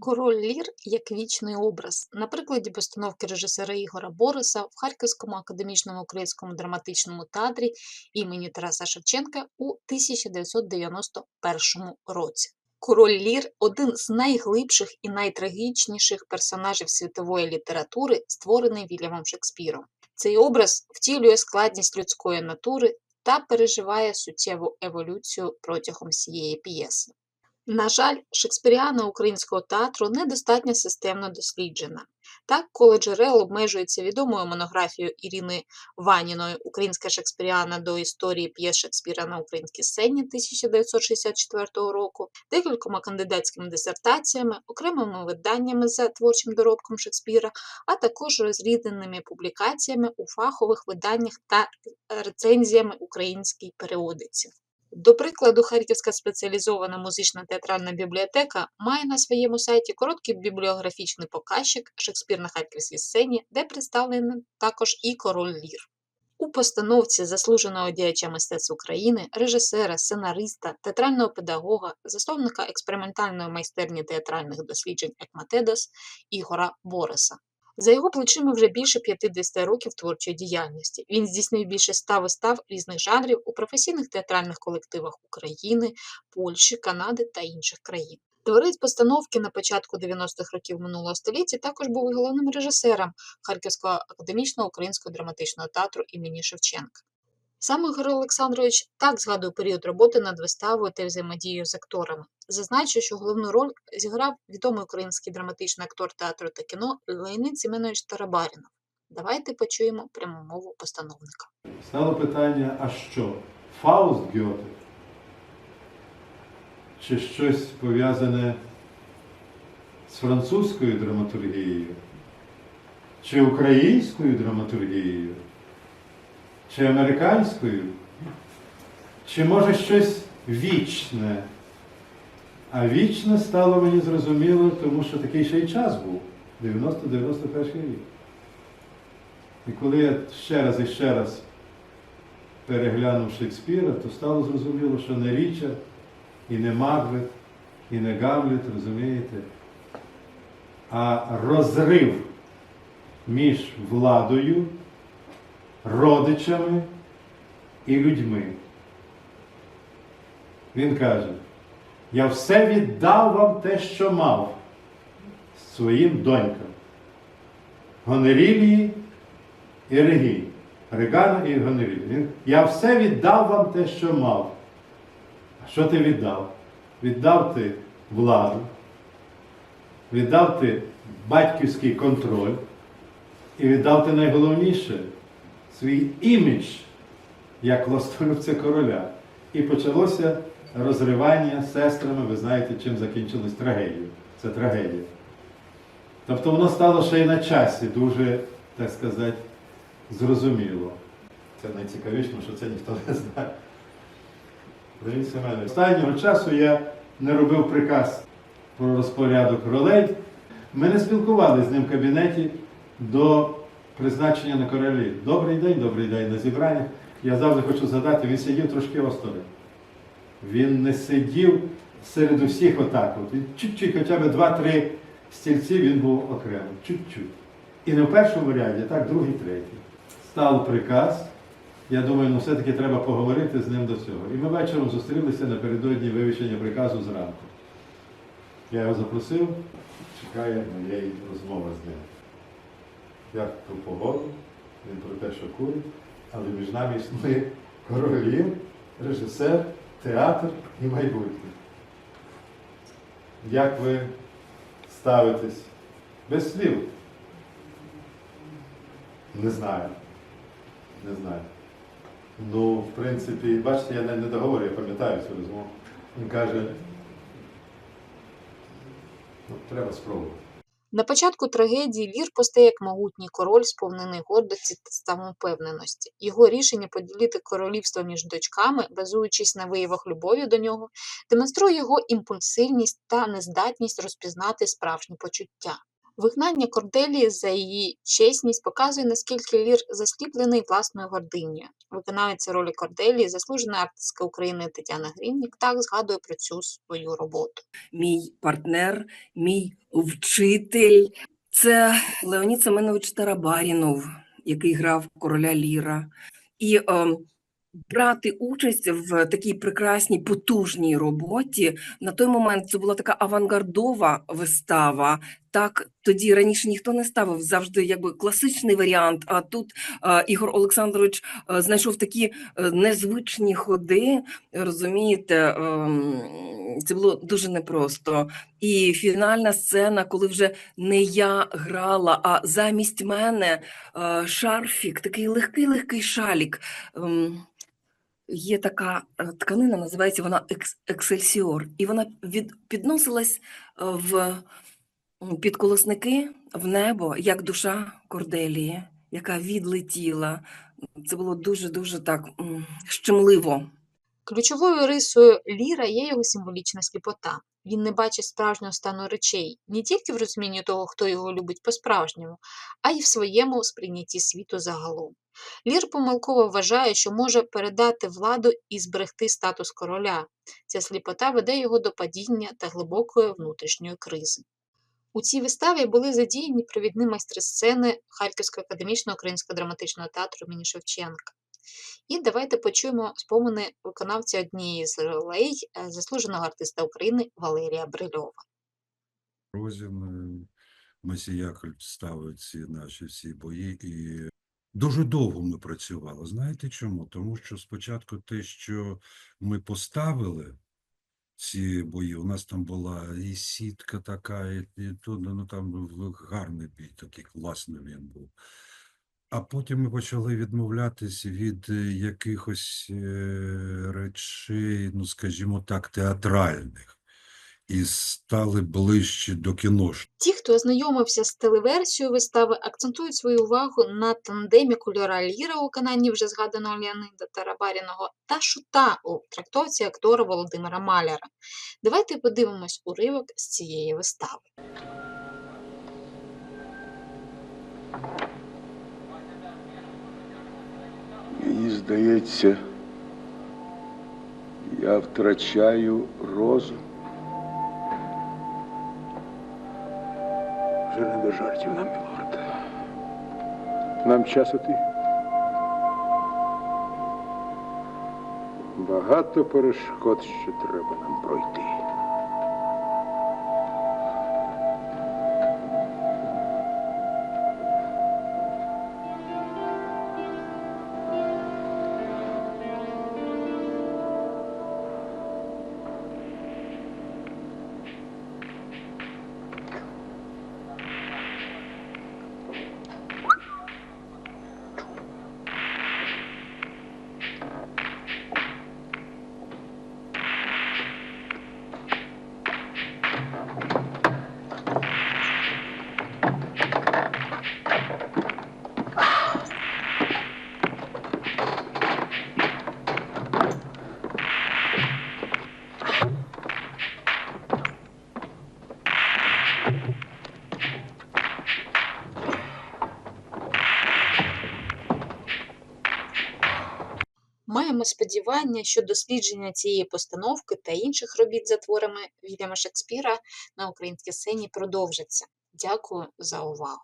Король Лір як вічний образ. На прикладі постановки режисера Ігора Бориса в Харківському академічному українському драматичному театрі імені Тараса Шевченка у 1991 році. Король Лір один з найглибших і найтрагічніших персонажів світової літератури, створений Вільямом Шекспіром. Цей образ втілює складність людської натури та переживає суттєву еволюцію протягом всієї п'єси. На жаль, шекспіріана українського театру недостатньо системно досліджена. Так, коло джерел обмежується відомою монографією Ірини Ваніної Українська шекспіріана до історії п'єс Шекспіра на українській сцені 1964 року, декількома кандидатськими дисертаціями, окремими виданнями за творчим доробком Шекспіра, а також розрізненими публікаціями у фахових виданнях та рецензіями українській періодиці. До прикладу, Харківська спеціалізована музична театральна бібліотека має на своєму сайті короткий бібліографічний показчик Шекспір на харківській сцені, де представлений також і король Лір. У постановці заслуженого діяча мистецтв України, режисера, сценариста, театрального педагога, засновника експериментальної майстерні театральних досліджень Екматедос Ігора Бориса. За його плечима вже більше 50 років творчої діяльності. Він здійснив більше ста вистав різних жанрів у професійних театральних колективах України, Польщі, Канади та інших країн. Творець постановки на початку 90-х років минулого століття також був головним режисером Харківського академічного українського драматичного театру імені Шевченка. Саме Григорій Олександрович так згадує період роботи над виставою та взаємодією з акторами. Зазначу, що головну роль зіграв відомий український драматичний актор театру та кіно Леонід Семенович Тарабарінов. Давайте почуємо пряму мову постановника. Стало питання, а що? Фауст Гьоте? Чи щось пов'язане з французькою драматургією? Чи українською драматургією? Чи американською? Чи може щось вічне? А вічне стало мені зрозуміло, тому що такий ще й час був 90-91 рік. І коли я ще раз і ще раз переглянув Шекспіра, то стало зрозуміло, що не Річард, і не Макбет, і не Гамлет, розумієте, а розрив між владою, родичами і людьми. Він каже, я все віддав вам те, що мав своїм донькам. Гонорілії і Регій. Регана і Гонорілі. Я все віддав вам те, що мав. А що ти віддав? Віддав ти владу, віддав ти батьківський контроль і віддав ти найголовніше свій імідж як властолюбця короля. І почалося розривання сестрами, ви знаєте, чим закінчилось трагедією. Це трагедія. Тобто воно стало ще й на часі, дуже, так сказати, зрозуміло. Це найцікавіше, що це ніхто не знає. Семенович, Останнього часу я не робив приказ про розпорядок ролей. Ми не спілкувалися з ним в кабінеті до призначення на королі. Добрий день, добрий день на зібраннях. Я завжди хочу згадати, він сидів трошки осторонь. Він не сидів серед усіх отак. От. Він чуть-чуть, хоча б два-три стільці він був окремо. Чуть-чуть. І не в першому ряді, так, другий, третій. Став приказ. Я думаю, ну все-таки треба поговорити з ним до цього. І ми вечором зустрілися напередодні вивішення приказу зранку. Я його запросив, чекає моєї розмови з ним. Я про погоду, він про те, що курить, але між нами існує королів, режисер, театр і майбутнє. Як ви ставитесь? Без слів? Не знаю. Не знаю. Ну, в принципі, бачите, я не договорю, я пам'ятаю цю розмову. Він каже, ну, треба спробувати. На початку трагедії Лір постає як могутній король, сповнений гордості та самовпевненості. Його рішення поділити королівство між дочками, базуючись на виявах любові до нього, демонструє його імпульсивність та нездатність розпізнати справжні почуття. Вигнання Корделії за її чесність показує, наскільки Лір засліплений власною гординню. виконавиця ролі Корделії, заслужена артистка України Тетяна Гріннік, так згадує про цю свою роботу. мій партнер, мій вчитель. Це Леонід Семенович Тарабарінов, який грав короля Ліра. І е, брати участь в такій прекрасній, потужній роботі на той момент це була така авангардова вистава. Так тоді раніше ніхто не ставив завжди якби класичний варіант. А тут Ігор Олександрович е, знайшов такі е, незвичні ходи. Розумієте, ем, це було дуже непросто. І фінальна сцена, коли вже не я грала, а замість мене е, шарфік, такий легкий легкий шалік. Ем, Є така тканина, називається вона екс- Ексельсіор, і вона від, підносилась в під колосники в небо, як душа Корделії, яка відлетіла. Це було дуже-дуже так щемливо. Ключовою рисою Ліра є його символічна сліпота. Він не бачить справжнього стану речей не тільки в розумінні того, хто його любить по-справжньому, а й в своєму сприйнятті світу загалом. Лір помилково вважає, що може передати владу і зберегти статус короля. Ця сліпота веде його до падіння та глибокої внутрішньої кризи. У цій виставі були задіяні провідні майстри сцени Харківського академічного українського драматичного театру імені Шевченка. І давайте почуємо спомини виконавця однієї з ролей е, заслуженого артиста України Валерія Брильова. Розін, Масіяк ставив ці наші всі бої, і дуже довго ми працювали. Знаєте чому? Тому що спочатку те, що ми поставили ці бої, у нас там була і сітка така, і, і то, ну там гарний бій, такий класний він був. А потім ми почали відмовлятись від е, якихось е, речей, ну скажімо так, театральних, і стали ближче до кіношних. Ті, хто ознайомився з телеверсією вистави, акцентують свою увагу на тандемі кольора Ліра у виконанні вже згаданого Леонида Тарабаріного та шута у трактовці актора Володимира Маляра. Давайте подивимось уривок з цієї вистави. Мені здається, я втрачаю розум. До жартів нам, мілорд. Нам час іти. Багато перешкод ще треба нам пройти. Маємо сподівання, що дослідження цієї постановки та інших робіт за творами Вільяма Шекспіра на українській сцені продовжаться. Дякую за увагу!